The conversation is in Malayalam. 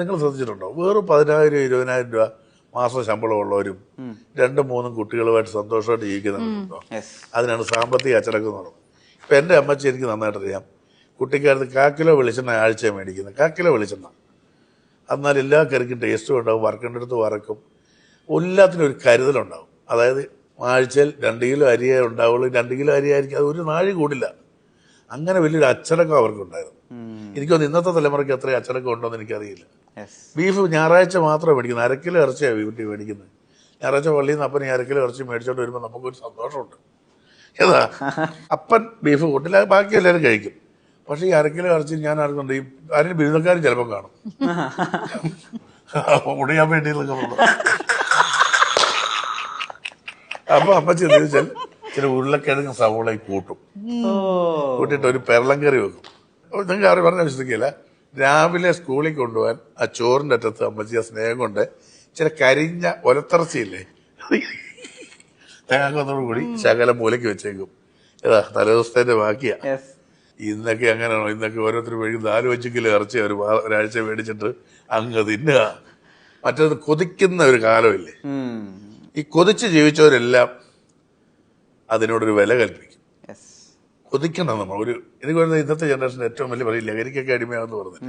നിങ്ങൾ ശ്രദ്ധിച്ചിട്ടുണ്ടോ? വെറും പതിനായിരം ഇരുപതിനായിരം രൂപ മാസം ശമ്പളമുള്ളവരും രണ്ടും മൂന്നും കുട്ടികളുമായിട്ട് സന്തോഷമായിട്ട് ജീവിക്കുന്നുണ്ടോ അതിനാണ് സാമ്പത്തിക അച്ചടക്കം എന്ന് പറയുന്നത്. ഇപ്പം എന്റെ അമ്മച്ചി എനിക്ക് നന്നായിട്ട് അറിയാം. കുട്ടിക്കാലത്ത് കാക്കിലോ കിലോ വെളിച്ചെണ്ണ ആഴ്ച മേടിക്കുന്നത് കാക്കിലോ കിലോ വെളിച്ചെണ്ണ. എന്നാൽ എല്ലാ കറിക്കും ടേസ്റ്റും ഉണ്ടാവും. വറക്കേണ്ട അടുത്ത് വറക്കും. എല്ലാത്തിനും ഒരു കരുതലുണ്ടാവും. അതായത് ആഴ്ചയിൽ രണ്ട് കിലോ അരിയേ ഉണ്ടാവുള്ളൂ. രണ്ട് കിലോ അരിയായിരിക്കും അത് ഒരു നാഴി കൂടില്ല. അങ്ങനെ വലിയൊരു അച്ചടക്കം അവർക്കുണ്ടായിരുന്നു. എനിക്കൊന്ന് ഇന്നത്തെ തലമുറയ്ക്ക് എത്ര അച്ചടക്കം ഉണ്ടോ എന്ന് എനിക്കറിയില്ല. ബീഫ് ഞായറാഴ്ച മാത്രമേ മേടിക്കുന്നത് അരക്കിലോ കിലോ ഇറച്ചിയാണ് വീട്ടിൽ മേടിക്കുന്നത് ഞായറാഴ്ച പള്ളിയിൽ നിന്ന് അപ്പൻ ഈ അരക്കിലോ കിലോ ഇറച്ചി മേടിച്ചോണ്ട് വരുമ്പോൾ നമുക്കൊരു സന്തോഷമുണ്ട്. ഏതാ? അപ്പൻ ബീഫ് കൂട്ടില്ല ബാക്കി എല്ലാവരും കഴിക്കും. പക്ഷെ ഈ അരക്കിലോ കിലോ ഇറച്ചി ഞാൻ അറിഞ്ഞുണ്ട് ഈ ആരും ബിരുദക്കാരും ചിലപ്പോൾ കാണും. ഉടയാൻ വേണ്ടി. അപ്പൊ അപ്പ ചിന്തിച്ചാൽ ചില ഉരുളക്കിഴങ്ങ് സവോളയും കൂട്ടും. കൂട്ടിയിട്ട് ഒരു പെരളം കറി വെക്കും നിങ്ങൾക്ക് ആരും പറഞ്ഞ വിശ്വസിക്കില്ല. രാവിലെ സ്കൂളിൽ കൊണ്ടുപോകാൻ ആ ചോറിന്റെ അറ്റത്ത് അമ്മച്ചി ആ സ്നേഹം കൊണ്ട് ചില കരിഞ്ഞ ഒലത്തിറച്ചിയില്ലേ? തേങ്ങാക്കൊന്നോട് കൂടി ശകലം മൂലയ്ക്ക് വെച്ചേക്കും. ഏതാ തലേദിവസത്തിന്റെ ബാക്കിയാ ഇന്നൊക്കെ അങ്ങനെയാണോ? ഇന്നൊക്കെ ഓരോരുത്തർ വഴി നാല് അഞ്ച് കിലോ ഇറച്ചി ഒരു ഒരാഴ്ച മേടിച്ചിട്ട് അങ്ങ് തിന്നുക. മറ്റേത് കൊതിക്കുന്ന ഒരു കാലമില്ലേ? ഈ കൊതിച്ച് ജീവിച്ചവരെല്ലാം അതിനോടൊരു വില കൽപ്പിക്കും. കൊതിക്കണം നമ്മൾ. ഒരു എനിക്ക് പറയുന്നത് ഇന്നത്തെ ജനറേഷൻ ഏറ്റവും വലിയ പറയും ലഹരിക്കൊക്കെ അടിമയാണെന്ന് പറഞ്ഞു.